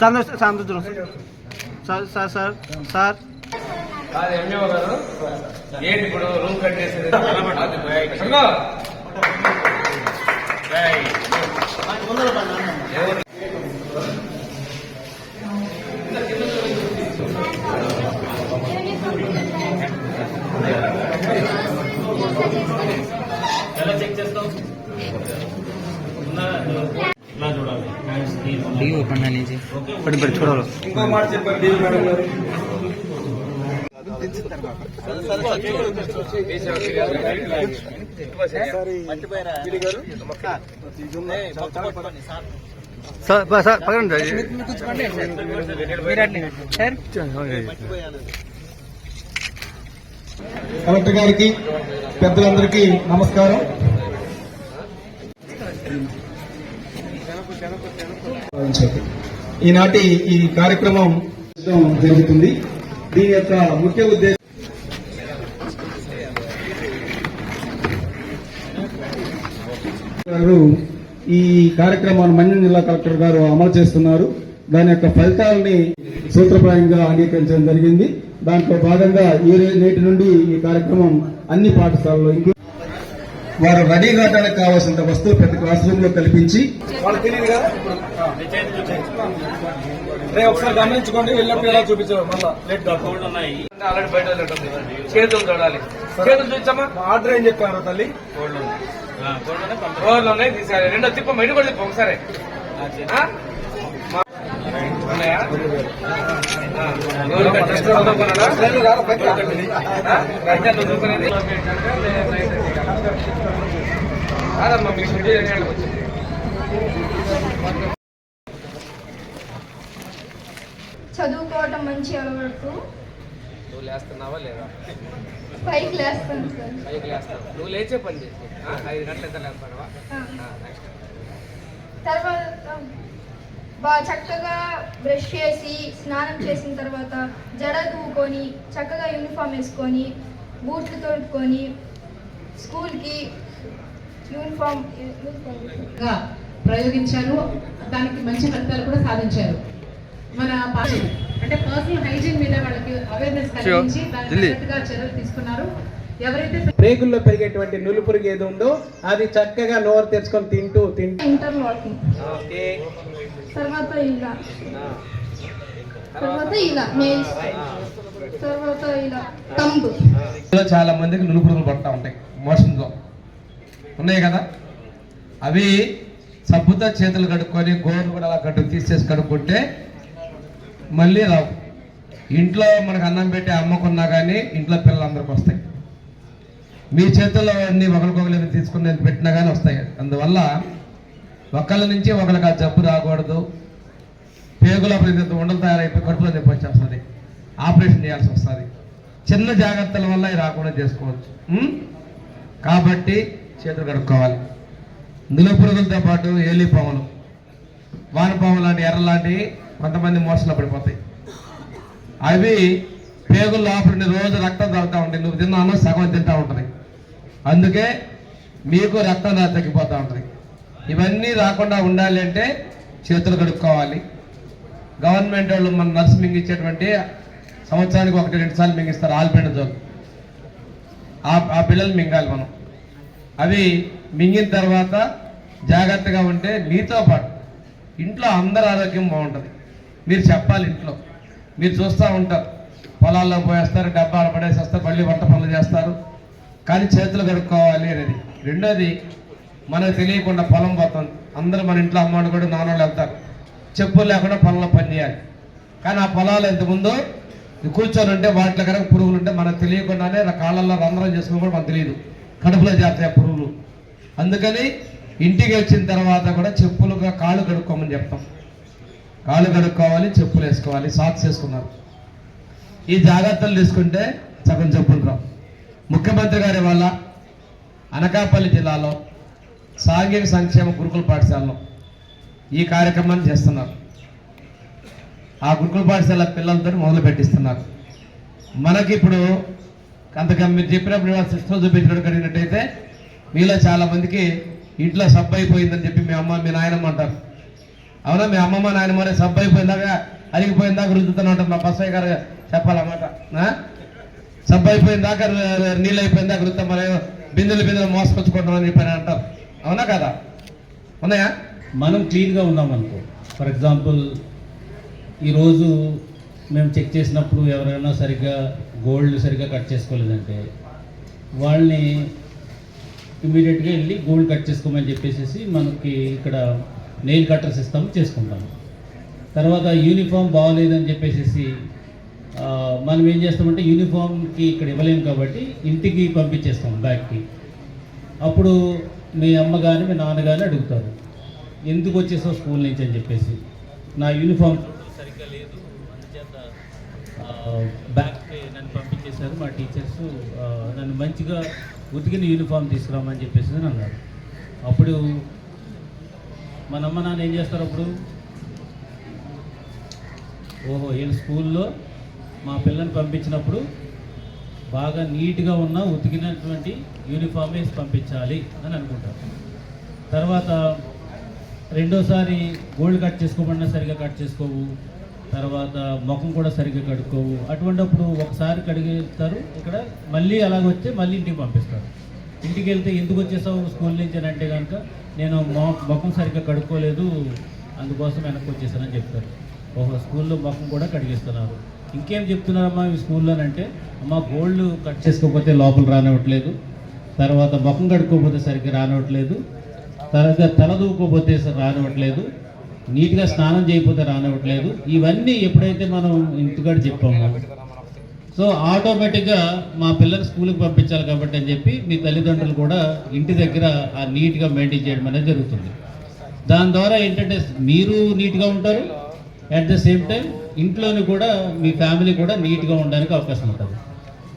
Sir sir దూరం sir sir sir sir MAO గారు. ఏంటి ఇప్పుడు రూమ్? ఎలా చెక్ చేస్తావు? దిగి పండా నుంచి. పడి పడి చూడాలి. ఇంకో మాట చెప్పండి డీల్ మేడం గారు సార్ బా- సార్ పక్కన సార్ కలెక్టర్ గారికి పెద్దలందరికీ నమస్కారం. ఈనాటి ఈ కార్యక్రమం జరుగుతుంది. దీని యొక్క ముఖ్య ఉద్దేశం గారు ఈ కార్యక్రమాన్ని మన్యం జిల్లా కలెక్టర్ గారు అమలు చేస్తున్నారు. దాని యొక్క ఫలితాలని సూత్రప్రాయంగా అంగీకరించడం జరిగింది. దాంట్లో భాగంగా ఈ నేటి నుండి ఈ కార్యక్రమం అన్ని పాఠశాలలో వారు రెడీ కావడానికి కావాల్సిన వస్తువులు ప్రతి క్లాస్ రూమ్లో కల్పించి ఒకసారి గమనించుకోండి వెళ్ళినప్పుడు ఎలా చూపించారు మళ్ళా. లేట్ ఆల్రెడీ బయట వదిలేటుంది. చేతులు చూడాలి చేతులు చూపించమ్మా. ఆర్డర్ ఏం చెప్పారు తల్లి? ఉన్నాయి. తీసారి రెండో తిప్ప మెడి కూడా తిప్ప ఒకసారి ఆ? మా- ఉన్నాయా? ఆ. ఎవరు కట్టారు? చదువుకున్నాడా? ఆ? రంజాన్ చదువుకునేది? కాదమ్మా మీకు షెడ్యూల్ ఎన్ని గంటలకు వచ్చింది. చదువుకోవటం మంచి అలవాటు. నువ్వు లేస్తున్నావా లేదా? పైకి లేస్తాను సార్. పైకి లేస్తావు. నువ్వు లేచే పని చేసి? ఐదు గంటల ఎంత లేస్తావా తర్వాత బాగా చక్కగా బ్రష్ చేసి స్నానం చేసిన తర్వాత జడ దూకొని చక్కగా యూనిఫామ్ వేసుకొని బూట్లు తొడుక్కొని స్కూల్కి యూనిఫామ్ ప్రయోగించారు. దానికి మంచి ఫలితాలు కూడా సాధించారు. మన అంటే పర్సనల్ హైజీన్ మీద వాళ్ళకి అవేర్నెస్ కలిగించి. తగ్గట్టుగా చర్యలు తీసుకున్నారు. ఎవరైతే రేగుల్లో పెరిగేటువంటి నులుపురుగు ఏది ఉందో అది చక్కగా నోరు తెరుచుకొని తింటూ తింటూ. ఇంటర్లాకింగ్. ఓకే. తర్వాత ఇలా. తర్వాత ఇలా. నెయిల్స్ తర్వాత ఇలా. తంబు ఇందులో చాలా మందికి నులుపురుగులు పడతా ఉంటాయి. మోషన్లో. ఉన్నాయి కదా? అవి సబ్బుతో చేతులు కడుక్కొని గోర్లు కూడా అలా కడుక్కు తీసేసి కడుక్కుంటే మళ్ళీ రావు. ఇంట్లో మనకు అన్నం పెట్టి అమ్మకున్నా కానీ ఇంట్లో పిల్లలందరికీ వస్తాయి. మీ చేతుల్లో అన్ని ఒకరికొకరు తీసుకుని పెట్టినా కానీ వస్తాయి. అందువల్ల ఒకళ్ళ నుంచి ఒకరికి ఆ జబ్బు రాకూడదు. పేగుల ప్రతి ఉండలు తయారైపోయి కడుపులో నొప్పి వచ్చేస్తుంది. ఆపరేషన్ చేయాల్సి వస్తుంది. చిన్న జాగ్రత్తల వల్ల రాకుండా చేసుకోవచ్చు. కాబట్టి చేతులు కడుక్కోవాలి. నిలుపురుగులతో పాటు ఏలి పాములు. వానపాము లాంటి ఎర్ర లాంటివి కొంతమంది మోసలో పడిపోతాయి. అవి పేగుల లోపల రోజు రక్తం తాగుతూ ఉంటాయి. నువ్వు తిన్నాను సగం తింటూ ఉంటుంది. అందుకే మీకు రక్తం తగ్గిపోతూ ఉంటుంది. ఇవన్నీ రాకుండా ఉండాలి అంటే చేతులు కడుక్కోవాలి. గవర్నమెంట్ వాళ్ళు మన నర్సు మింగించేటువంటి సంవత్సరానికి ఒకటి రెండు సార్లు మింగిస్తారు ఆల్బెండజోల్ ఆ ఆ పిల్లలు మింగాలి మనం. అవి మింగిన తర్వాత జాగ్రత్తగా ఉంటే మీతో పాటు ఇంట్లో అందరి ఆరోగ్యం బాగుంటుంది. మీరు చెప్పాలి ఇంట్లో. మీరు చూస్తూ ఉంటారు. పొలాల్లో పోయేస్తారు డబ్బాలు పడేసేస్తారు మళ్ళీ వంట పనులు చేస్తారు. కానీ చేతులు కడుక్కోవాలి అనేది. రెండోది మనకు తెలియకుండా పొలం పోతుంది అందరూ మన ఇంట్లో అమ్మాడు కూడా నాన్నోళ్ళు వెళ్తారు. చెప్పులు లేకుండా పొలంలో పని చేయాలి. కానీ ఆ పొలాలు ఎంతముందో కూర్చొని ఉంటే వాటిలో కనుక పురుగులు ఉంటే మనకు తెలియకుండానే కాళ్ళల్లో రంధ్రం చేసుకుని కూడా మనకు తెలియదు. కడుపులో చేస్తాయి పురుగులు. అందుకని ఇంటికి వచ్చిన తర్వాత కూడా చెప్పులుగా కాళ్ళు కడుక్కోమని చెప్తాం. కాళ్ళు కడుక్కోవాలి చెప్పులు వేసుకోవాలి సాక్స్ వేసుకున్నారు. ఈ జాగ్రత్తలు తీసుకుంటే సగం చెప్పులు రావు. ముఖ్యమంత్రి గారి వల్ల అనకాపల్లి జిల్లాలో సాంఘిక సంక్షేమ గురుకుల పాఠశాలలో ఈ కార్యక్రమాన్ని చేస్తున్నారు. ఆ గురుకుల పాఠశాల పిల్లలతో మొదలు పెట్టిస్తున్నారు. మనకి ఇప్పుడు అంతగా మీరు చెప్పినప్పుడు ఇవాళ చూపించడం కలిగినట్టయితే మీలో చాలామందికి ఇంట్లో సబ్బు అయిపోయిందని చెప్పి మీ అమ్మ మీ నాయనమ్మ అంటారు. అవునా? మీ అమ్మమ్మ నాయనమ్మనే సబ్బు అయిపోయిందాక అరిగిపోయిందాక రుద్దుతూనే ఉంటారు మా బస్సయ్య గారు చెప్పాలన్నమాట. సబ్బు అయిపోయిందాక నీళ్ళు అయిపోయిందాక రుద్దాం బిందెలు బిందెలు మోసుకొచ్చుకుంటాం అని చెప్పి అంటారు. అవునా కదా? ఉన్నాయా? మనం క్లీన్గా ఉన్నామనుకో ఫర్ ఎగ్జాంపుల్ ఈరోజు మేము చెక్ చేసినప్పుడు ఎవరైనా సరిగ్గా గోల్డ్ సరిగ్గా కట్ చేసుకోలేదంటే వాళ్ళని ఇమీడియట్గా వెళ్ళి గోల్డ్ కట్ చేసుకోమని చెప్పేసి మనకి ఇక్కడ నెయిల్ కట్టర్స్ ఇస్తాము చేసుకుంటాము తర్వాత యూనిఫామ్ బాగోలేదని చెప్పేసి మనం ఏం చేస్తామంటే యూనిఫామ్కి ఇక్కడ ఇవ్వలేము కాబట్టి ఇంటికి పంపించేస్తాం బ్యాగ్కి అప్పుడు మీ అమ్మ కానీ మీ నాన్న కానీ అడుగుతారు. ఎందుకు వచ్చేసావు స్కూల్ నుంచి అని చెప్పేసి. నా యూనిఫామ్ సరిగ్గా లేదు. అందుచేత బ్యాగ్కి నన్ను పంపించేశారు. మా టీచర్స్ నన్ను మంచిగా ఉతికిన యూనిఫామ్ తీసుకురామని చెప్పేసి అని అన్నారు. అప్పుడు మన అమ్మ నాన్న ఏం చేస్తారు అప్పుడు? ఓహో వీళ్ళు స్కూల్లో మా పిల్లని పంపించినప్పుడు బాగా నీట్గా ఉన్న ఉతికినటువంటి యూనిఫామ్ వేసి పంపించాలి అని అనుకుంటారు. తర్వాత రెండోసారి గోల్డ్ కట్ చేసుకోమన్నా సరిగ్గా కట్ చేసుకోవు. తర్వాత ముఖం కూడా సరిగ్గా కడుక్కోవు. అటువంటిప్పుడు ఒకసారి కడిగేస్తారు. ఇక్కడ మళ్ళీ అలాగ వచ్చి మళ్ళీ ఇంటికి పంపిస్తారు. ఇంటికి వెళ్తే ఎందుకు వచ్చేసావు స్కూల్ నుంచి అని అంటే కనుక నేను ముఖం సరిగ్గా కడుక్కోలేదు అందుకోసం వెనక్కి వచ్చేసానని చెప్తారు. ఒక స్కూల్లో ముఖం కూడా కడిగిస్తున్నారు. ఇంకేం చెప్తున్నారమ్మా మీ స్కూల్లో అంటే అమ్మ గోల్డ్ కట్ చేసుకోకపోతే లోపల రానివ్వట్లేదు తర్వాత ముఖం కడుక్కోకపోతే సరిగ్గా రానివ్వట్లేదు తర్వాత తల దూకోపోతే రానివ్వట్లేదు నీట్గా స్నానం చేయకపోతే రానివ్వట్లేదు ఇవన్నీ ఎప్పుడైతే మనం ఇంటికాడ చెప్పామో. సో ఆటోమేటిక్గా మా పిల్లలు స్కూల్కి పంపించాలి కాబట్టి అని చెప్పి మీ తల్లిదండ్రులు కూడా ఇంటి దగ్గర ఆ నీట్గా మెయింటైన్ చేయడం అనేది జరుగుతుంది. దాని ద్వారా ఏంటంటే మీరు నీట్గా ఉంటారు అట్ ద సేమ్ టైం ఇంట్లోని కూడా మీ ఫ్యామిలీ కూడా నీట్గా ఉండడానికి అవకాశం ఉంటుంది.